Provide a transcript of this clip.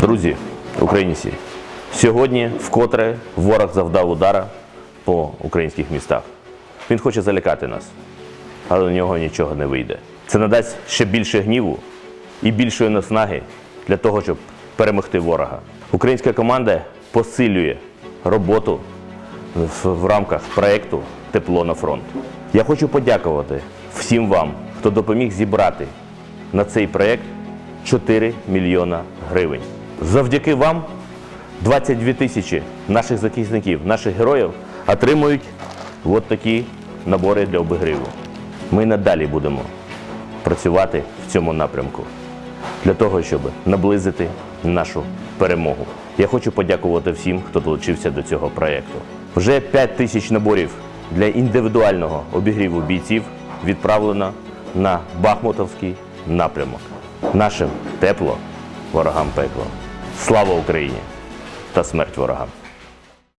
Друзі, українці, сьогодні вкотре ворог завдав удара по українських містах. Він хоче залякати нас, але у нього нічого не вийде. Це надасть ще більше гніву і більшої наснаги для того, щоб перемогти ворога. Українська команда посилює роботу в, рамках проєкту Тепло на фронт. Я хочу подякувати всім вам, хто допоміг зібрати на цей проєкт 4 мільйона гривень. Завдяки вам 22 тисячі наших захисників, наших героїв отримують от такі набори для обігріву. Ми надалі будемо працювати в цьому напрямку для того, щоб наблизити нашу перемогу. Я хочу подякувати всім, хто долучився до цього проєкту. Вже 5 тисяч наборів для індивідуального обігріву бійців відправлено на Бахмутовський напрямок. Нашим тепло, ворогам пекло. Слава Україні та смерть ворогам!